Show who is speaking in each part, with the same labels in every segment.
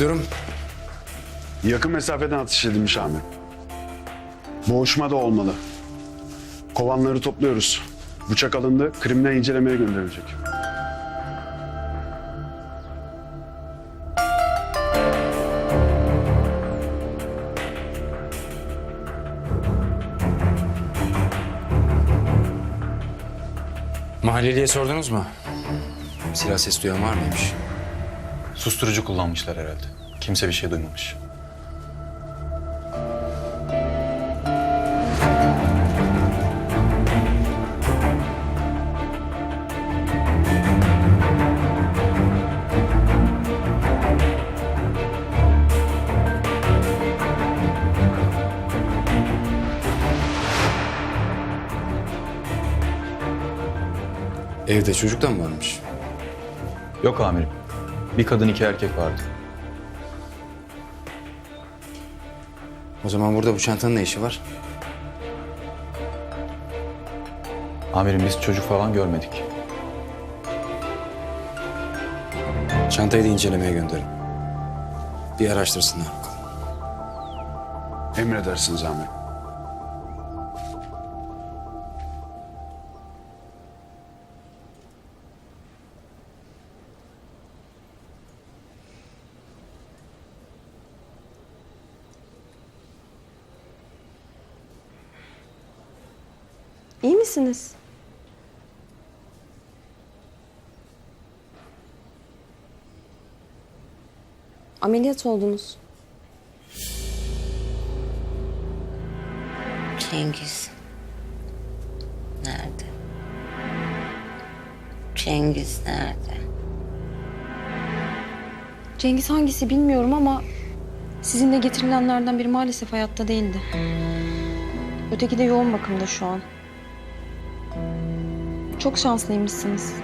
Speaker 1: Nedir durum?
Speaker 2: Yakın mesafeden atış edilmiş amirim. Boğuşma da olmalı. Kovanları topluyoruz. Bıçak alındı, kriminal incelemeye gönderilecek.
Speaker 1: Mahalleliye sordunuz mu? Silah ses duyan var mıymış?
Speaker 3: Susturucu kullanmışlar herhalde. Kimse bir şey duymamış.
Speaker 1: Evde çocuk da mı varmış?
Speaker 3: Yok amirim. Bir kadın iki erkek vardı.
Speaker 1: O zaman burada bu çantanın ne işi var?
Speaker 3: Amirim biz çocuk falan görmedik.
Speaker 1: Çantayı da incelemeye gönderin. Bir araştırsınlar bakalım.
Speaker 2: Emredersiniz amirim.
Speaker 4: İyi misiniz? Ameliyat oldunuz.
Speaker 5: Cengiz. Nerede? Cengiz nerede?
Speaker 4: Cengiz hangisi bilmiyorum ama sizinle getirilenlerden biri maalesef hayatta değildi. Öteki de yoğun bakımda şu an. Çok şanslıymışsınız.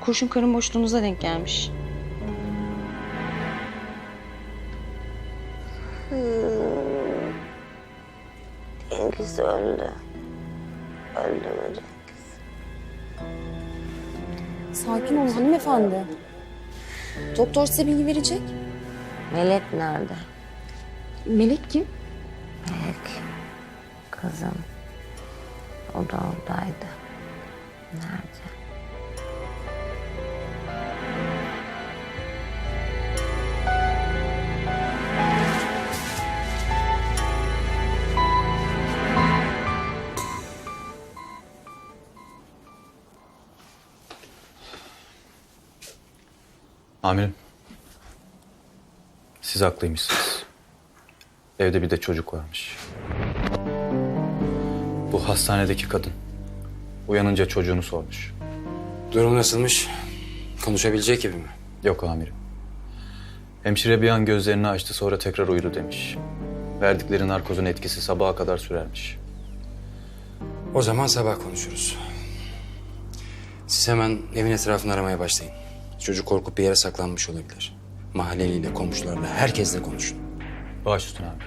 Speaker 4: Kurşun karın boşluğunuza denk gelmiş.
Speaker 5: Cengiz öldü. Öldü mü Cengiz?
Speaker 4: Sakin olun hanımefendi. Doktor size bilgi verecek.
Speaker 5: Melek nerede?
Speaker 4: Melek kim?
Speaker 5: Melek. Kızım. O da oradaydı. Nerede?
Speaker 3: Amirim. Siz haklıymışsınız. Evde bir de çocuk varmış. Bu hastanedeki kadın. Uyanınca çocuğunu sormuş.
Speaker 1: Durum nasılmış? Konuşabilecek gibi mi?
Speaker 3: Yok amirim. Hemşire bir an gözlerini açtı sonra tekrar uyudu demiş. Verdikleri narkozun etkisi sabaha kadar sürermiş.
Speaker 1: O zaman sabah konuşuruz. Siz hemen evin etrafını aramaya başlayın. Çocuk korkup bir yere saklanmış olabilir. Mahalleliyle, komşularla, herkesle konuşun.
Speaker 3: Baş üstüne abi.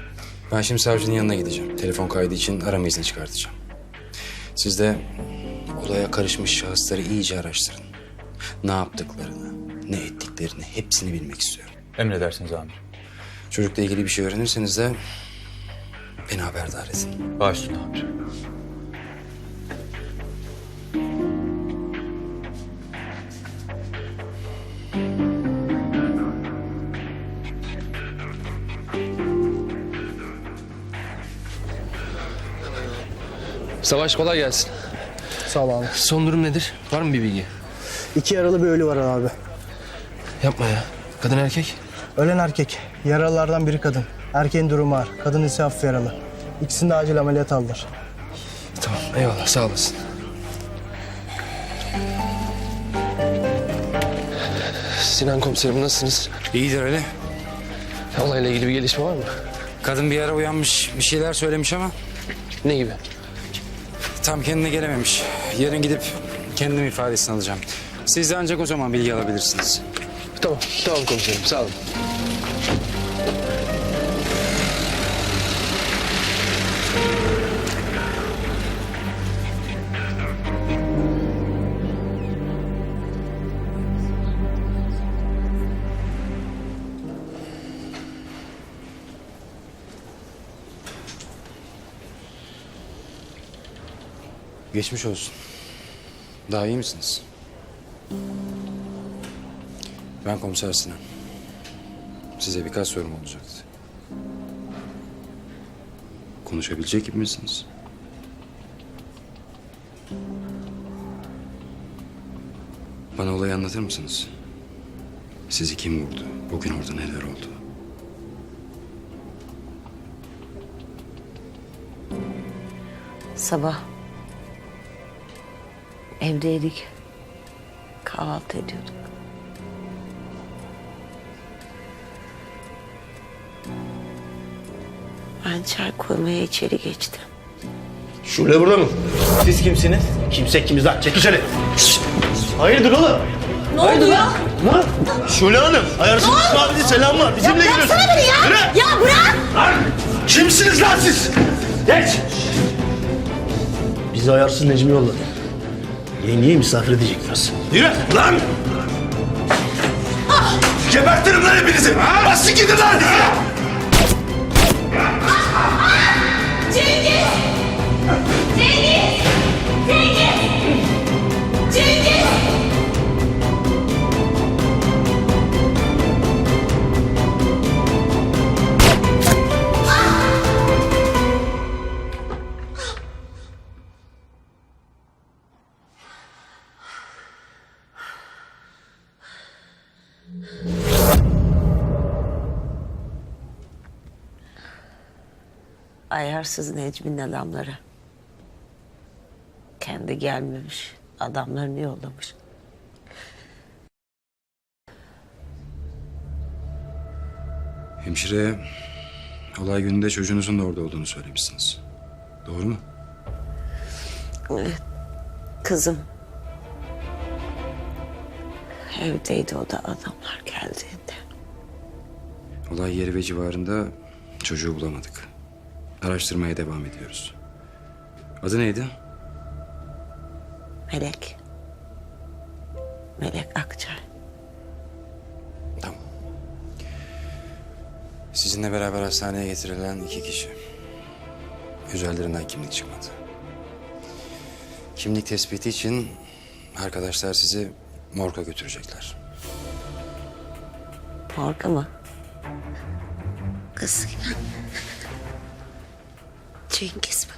Speaker 1: Ben şimdi savcının yanına gideceğim. Telefon kaydı için arama izni çıkartacağım. Siz de olaya karışmış şahısları iyice araştırın. Ne yaptıklarını, ne ettiklerini hepsini bilmek istiyorum.
Speaker 3: Emredersiniz amirim.
Speaker 1: Çocukla ilgili bir şey öğrenirseniz de beni haberdar edin.
Speaker 3: Baş üstüne amirim.
Speaker 6: Savaş kolay gelsin.
Speaker 7: Sağ ol abi.
Speaker 6: Son durum nedir? Var mı bir bilgi?
Speaker 7: İki yaralı bir ölü var abi.
Speaker 6: Yapma ya. Kadın erkek.
Speaker 7: Ölen erkek. Yaralılardan biri kadın. Erkeğin durumu ağır. Kadın ise hafif yaralı. İkisini de acil ameliyat aldılar.
Speaker 6: Tamam eyvallah sağ olasın. Sinan komiserim nasılsınız?
Speaker 1: İyidir öyle.
Speaker 6: Olayla ilgili bir gelişme var mı?
Speaker 1: Kadın bir ara uyanmış, bir şeyler söylemiş ama
Speaker 6: Ne gibi?
Speaker 1: Tam kendine gelememiş. Yarın gidip kendim ifadesini alacağım. Siz de ancak o zaman bilgi alabilirsiniz.
Speaker 6: Tamam, tamam komiserim sağ olun.
Speaker 1: Geçmiş olsun. Daha iyi misiniz? Ben komiser Sinan. Size birkaç sorum olacaktı. Konuşabilecek gibi misiniz? Bana olayı anlatır mısınız? Sizi kim vurdu? Bugün orada neler oldu?
Speaker 5: Sabah evdeydik. Kahvaltı ediyorduk. Ben çay koymaya içeri geçtim.
Speaker 8: Şule burada mı? Siz kimsiniz? Kimse kimiz lan? Çek. Şşş! Hayırdır oğlum? Ne oldu ya? Ne? Şule Hanım, ayarsız İsmail'in selam var. Bizimle geliyorsun. Bıraksana beni ya. Yürü. Ya bırak. Lan! Kimsiniz lan siz? Geç. Bizi ayarsız Necmi yolladı. Yengeyi misafir edecekler. Yürü lan! Gebertirim lan hepinizi. Basın gidin lan.
Speaker 5: Ayarsız Necmi'nin adamları. Kendi gelmemiş. Adamlarını yollamış.
Speaker 1: Hemşire olay gününde çocuğunuzun da orada olduğunu söylemişsiniz. Doğru mu?
Speaker 5: Kızım. Evdeydi o da adamlar geldiğinde.
Speaker 1: Olay yeri ve civarında çocuğu bulamadık. Araştırmaya devam ediyoruz. Adı neydi?
Speaker 5: Melek. Melek Akçay.
Speaker 1: Tamam. Sizinle beraber hastaneye getirilen iki kişi. Üzerlerinden kimlik çıkmadı. Kimlik tespiti için arkadaşlar sizi morga götürecekler.
Speaker 5: Morga mı? Kız. Cengiz mi?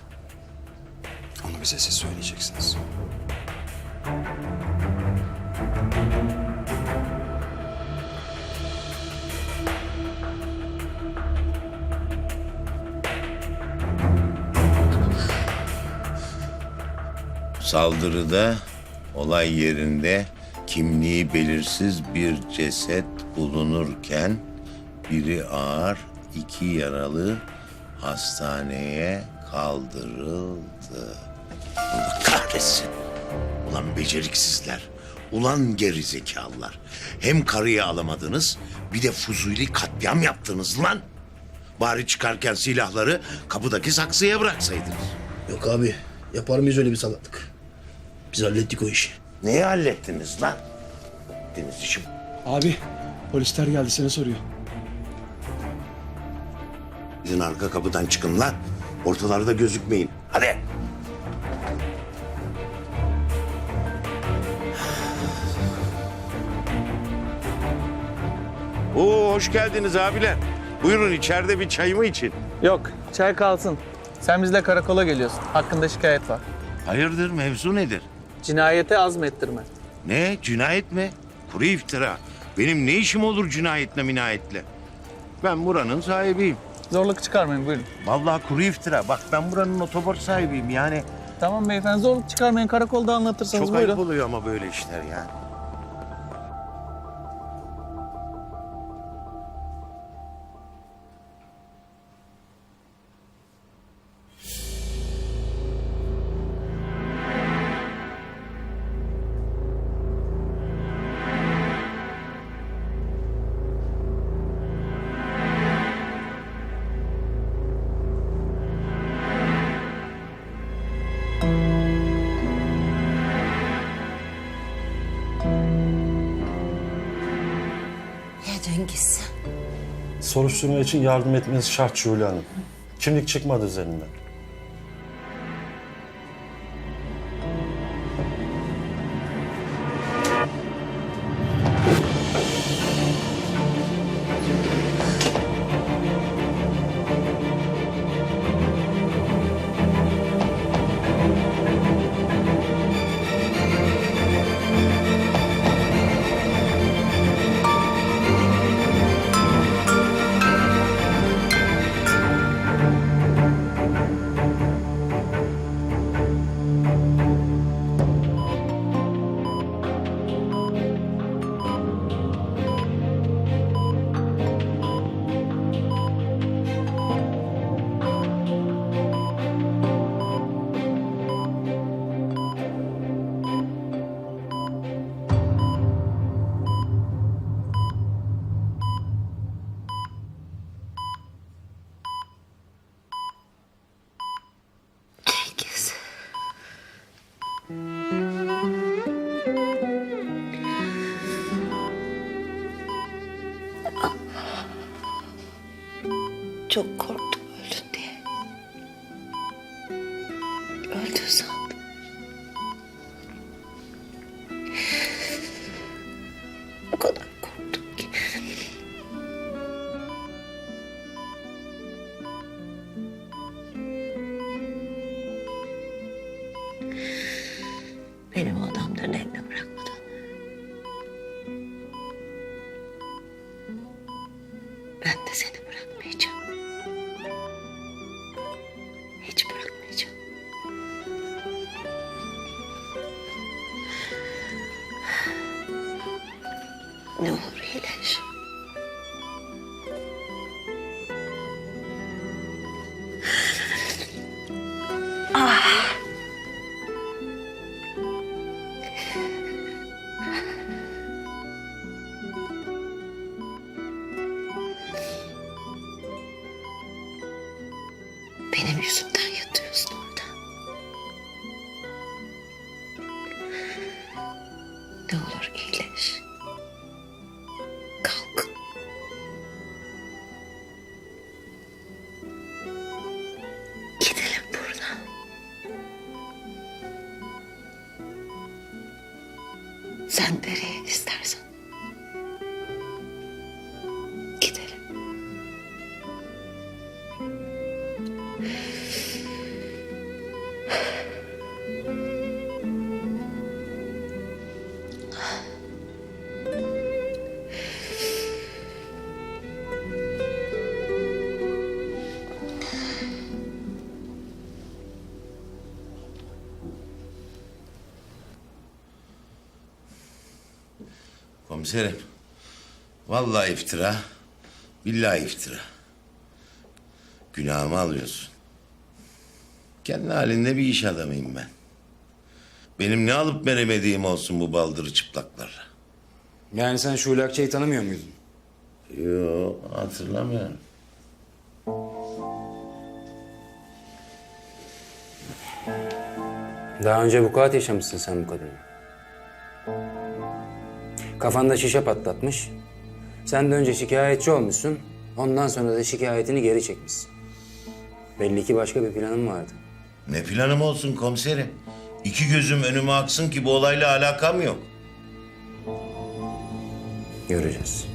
Speaker 1: Onu bize siz söyleyeceksiniz.
Speaker 9: Saldırıda olay yerinde kimliği belirsiz bir ceset bulunurken biri ağır, iki yaralı hastaneye kaldırıldı.
Speaker 8: Allah kahretsin. Ulan beceriksizler. Ulan gerizekalılar. Hem karıyı alamadınız bir de fuzuli katliam yaptınız lan. Bari çıkarken silahları kapıdaki saksıya bıraksaydınız.
Speaker 10: Yok abi. Yapar mıyız öyle bir salaklık? Biz hallettik o işi.
Speaker 8: Neyi hallettiniz lan? Deniz işim.
Speaker 2: Abi polisler geldi seni soruyor.
Speaker 8: Gidin arka kapıdan çıkın lan. Ortalarda gözükmeyin. Hadi. Oo hoş geldiniz abiler. Buyurun içeride bir çayımı için.
Speaker 11: Yok, çay kalsın. Sen bizle karakola geliyorsun. Hakkında şikayet var.
Speaker 8: Hayırdır mevzu nedir?
Speaker 11: Cinayete azmettirme.
Speaker 8: Ne cinayet mi? Kuru iftira. Benim ne işim olur cinayetle minayetle? Ben buranın sahibiyim.
Speaker 11: Zorluk çıkarmayın buyurun.
Speaker 8: Vallahi kuru iftira. Bak ben buranın otobor sahibiyim yani.
Speaker 11: Tamam beyefendi zorluk çıkarmayın. Karakolda anlatırsanız
Speaker 8: Çok
Speaker 11: buyurun.
Speaker 8: ayıp oluyor ama böyle işler ya. Soruşturma için yardım etmeniz şart Şule Hanım. Kimlik çıkmadı üzerinden.
Speaker 5: Beni o adamların
Speaker 9: Komiserim. Vallahi iftira. Billahi iftira. Günahımı alıyorsun. Kendi halinde bir iş adamıyım ben. Benim ne alıp veremediğim olsun bu baldırı çıplaklarla.
Speaker 1: Yani sen Şule Akçay'ı tanımıyor muydun?
Speaker 9: Yo hatırlamıyorum.
Speaker 1: Daha önce vukuat yaşamışsın sen bu kadınla. Kafanda şişe patlatmış. Sen de önce şikayetçi olmuşsun. Ondan sonra da şikayetini geri çekmişsin. Belli ki başka bir planın vardı.
Speaker 9: Ne planım olsun komiserim? İki gözüm önüme aksın ki bu olayla alakam yok.
Speaker 1: Göreceğiz.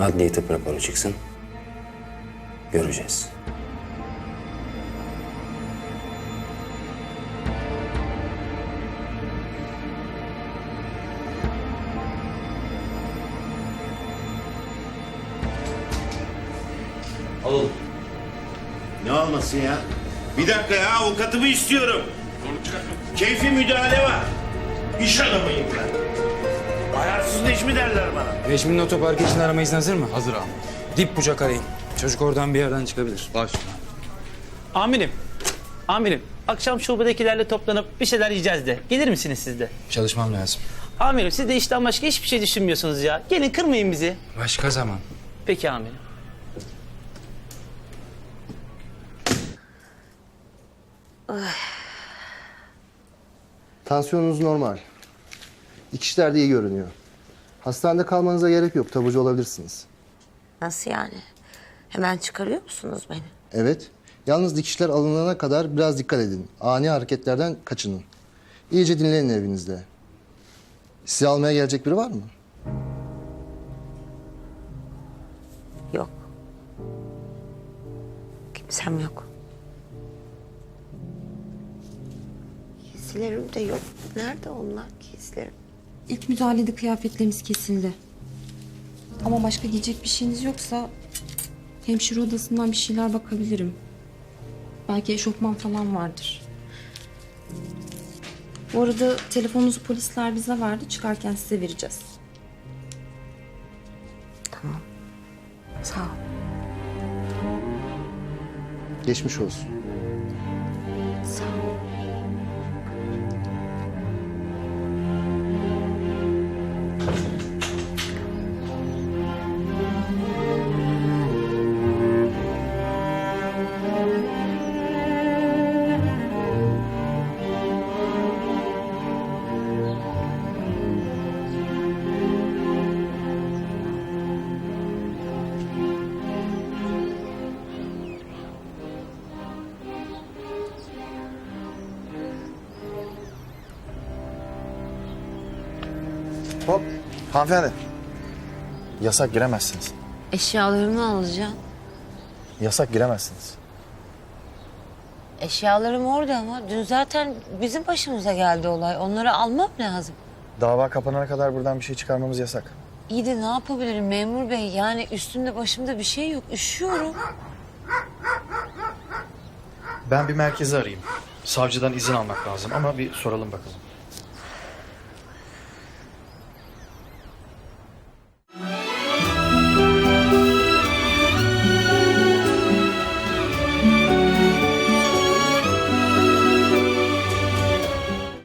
Speaker 1: Adli tıp raporu çıksın. Göreceğiz.
Speaker 9: Alması ya? Bir dakika ya avukatımı istiyorum. Keyfi müdahale var. İş adamıyım ben. Ayarsız Necmi derler bana.
Speaker 1: Reşmin'in otoparkı için arama izni hazır mı? Hazır abi. Dip bucak arayın. Çocuk oradan bir yerden çıkabilir. Baş.
Speaker 12: Amirim, amirim. Akşam şubedekilerle toplanıp bir şeyler yiyeceğiz de. Gelir misiniz siz de?
Speaker 1: Çalışmam lazım.
Speaker 12: Amirim siz de işten başka hiçbir şey düşünmüyorsunuz ya. Gelin kırmayın bizi.
Speaker 1: Başka zaman.
Speaker 12: Peki amirim.
Speaker 7: Tansiyonunuz normal. Dikişler de iyi görünüyor. Hastanede kalmanıza gerek yok. Taburcu olabilirsiniz.
Speaker 5: Nasıl yani? Hemen çıkarıyor musunuz beni?
Speaker 10: Evet. Yalnız dikişler alınana kadar biraz dikkat edin. Ani hareketlerden kaçının. İyice dinlenin evinizde. Sizi almaya gelecek biri var mı?
Speaker 5: Yok. Kimsem yok. Giysilerim de yok. Nerede onlar giysilerim?
Speaker 4: İlk müdahalede kıyafetleriniz kesildi. Ama başka giyecek bir şeyiniz yoksa hemşire odasından bir şeyler bakabilirim. Belki eşofman falan vardır. Bu arada telefonunuzu polisler bize verdi. Çıkarken size vereceğiz.
Speaker 5: Tamam. Sağ ol.
Speaker 10: Geçmiş olsun.
Speaker 13: Hanımefendi. Yasak giremezsiniz.
Speaker 5: Eşyalarımı alacağım.
Speaker 13: Yasak giremezsiniz.
Speaker 5: Eşyalarım orada ama dün zaten bizim başımıza geldi olay. Onları almam lazım.
Speaker 13: Dava kapanana kadar buradan bir şey çıkarmamız yasak.
Speaker 5: İyi de ne yapabilirim memur bey? Yani üstümde başımda bir şey yok. Üşüyorum.
Speaker 13: Ben bir merkezi arayayım. Savcıdan izin almak lazım ama bir soralım bakalım.